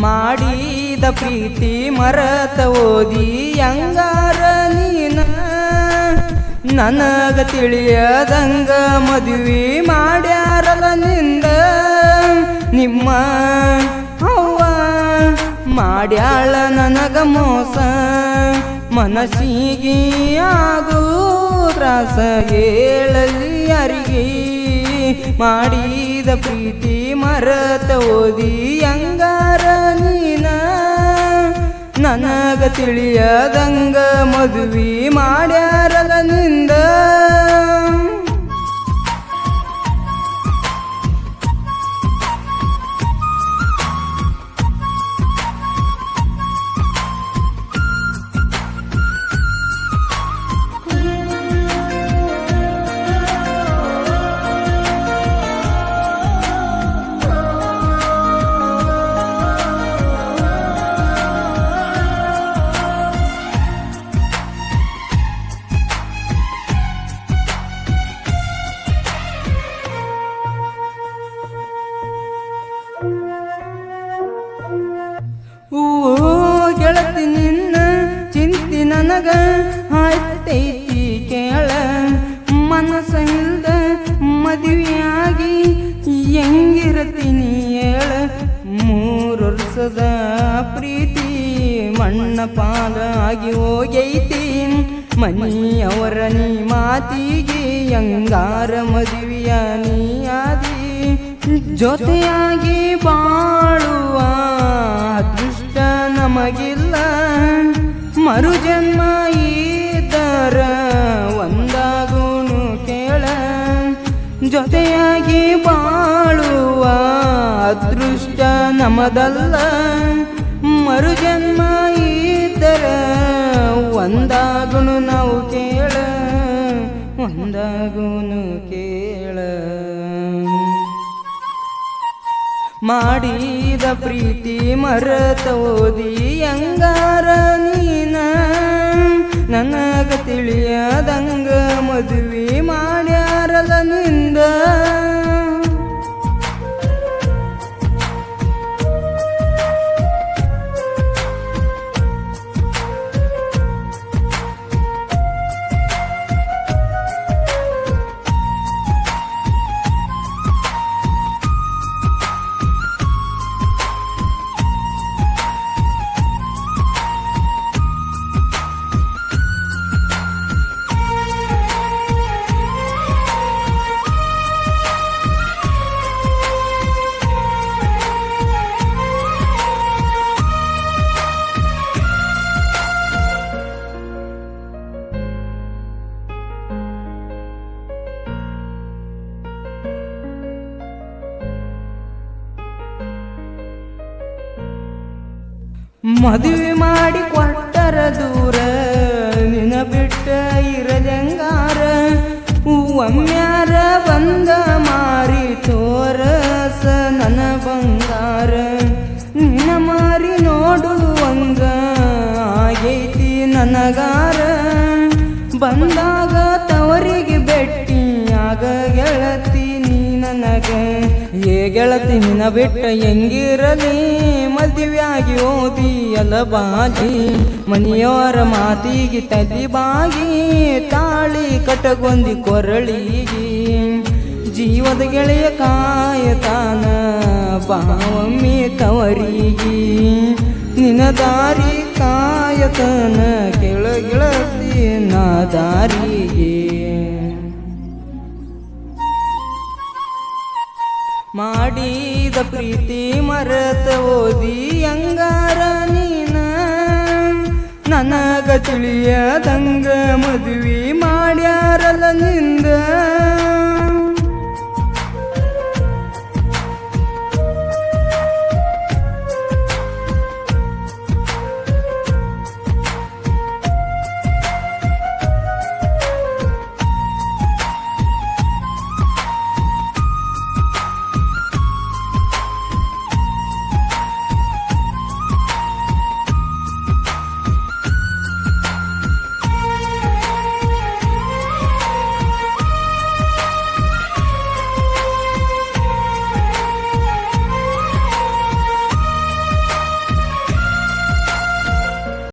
ಮಾಡಿದ ಪ್ರೀತಿ ಮರತ ಓದಿ ಅಂಗಾರ ನೀನ. ನನಗ ತಿಳಿಯದಂಗ ಮದುವೆ ಮಾಡ್ಯಾರಲ್ಲ ನಿಂದ. ನಿಮ್ಮ ಅವ್ವ ಮಾಡ್ಯಾಳ ನನಗ ಮೋಸ. ಮನಸ್ಸಿಗೆ ಆಗು ತ್ರಾಸ ಹೇಳಲಿ ಯಾರಿಗೆ. ಮಾಡಿದ ಪ್ರೀತಿ ಮರತ ಓದಿ ನೀನ ನನಗ ತಿಳಿಯದಂಗ ಮದುವೆ ಮಾಡ್ಯಾರದ ನಿಂದ ನನಗ ಆಯ್ತೈತಿ ಕೇಳ. ಮನಸ್ಸಿಲ್ದ ಮದುವೆಯಾಗಿ ಹೆಂಗಿರತೀನಿ ಹೇಳ. ಮೂರು ವರ್ಷದ ಪ್ರೀತಿ ಮಣ್ಣ ಪಾಲ ಆಗಿ ಹೋಗೈತಿ. ಮನಿಯವರ ನೀ ಮಾತಿಗೆ ಹೆಂಗಾರ ಮದುವೆಯ ನೀ ಆದಿ. ಜೊತೆಯಾಗಿ ಬಾಳುವ ಅದೃಷ್ಟ ನಮಗಿಲ್ಲ. ಮರುಜನ್ಮ ಇದ್ದರ ಒಂದಾಗುನು ಕೇಳ. ಜೊತೆಯಾಗಿ ಬಾಳುವ ಅದೃಷ್ಟ ನಮದಲ್ಲ. ಮರುಜನ್ಮ ಇದ್ದರ ಒಂದಾಗುನು ನಾವು ಕೇಳ. ಒಂದಾಗುನು ಮಾಡಿದ ಪ್ರೀತಿ ಮರತ ಓದಿ ಅಂಗಾರ ನೀನ. ನನಗ ತಿಳಿಯದಂಗ ಮದುವೆ ಮದುವೆ ಮಾಡಿ ಕೊಟ್ಟರ ದೂರ ನಿನ ಬಿಟ್ಟ ಇರದಂಗಾರ ಒಮ್ಮ್ಯಾರ ಬಂದ ಮಾರಿ ತೋರಸ ನನ ಬಂಗಾರ. ನಿನ್ನ ಮಾರಿ ನೋಡುವಂಗ ಆಗೈತಿ ನನಗಾರ. ಬಂದಾಗ ಗೆಳತಿ ನಿನ ಬಿಟ್ಟ ಹೆಂಗಿರಲಿ? ಮದುವೆಯಾಗಿ ಓದಿ ಎಲ್ಲ ಬಾಜಿ ಮನೆಯವರ ಮಾತಿಗೆ ತದಿ ಬಾಗಿ ತಾಳಿ ಕಟಗೊಂದಿ ಕೊರಳಿಗೆ. ಜೀವದ ಗೆಳೆಯ ಕಾಯತಾನ ಬಾವಮ್ಮಿ ತವರಿಗಿ. ನಿನ ದಾರಿ ಕಾಯತನ ಕೆಳಗಿಳತಿ ನಾ ದಾರಿಗೆ. ಮಾಡಿದ ಪ್ರೀತಿ ಮರತ ಓದಿ ಅಂಗಾರ ನೀನ. ನನಗ ತಿಳಿಯದಂಗ ಮದುವೆ ಮಾಡ್ಯಾರಲ್ಲ ನಿಂದ.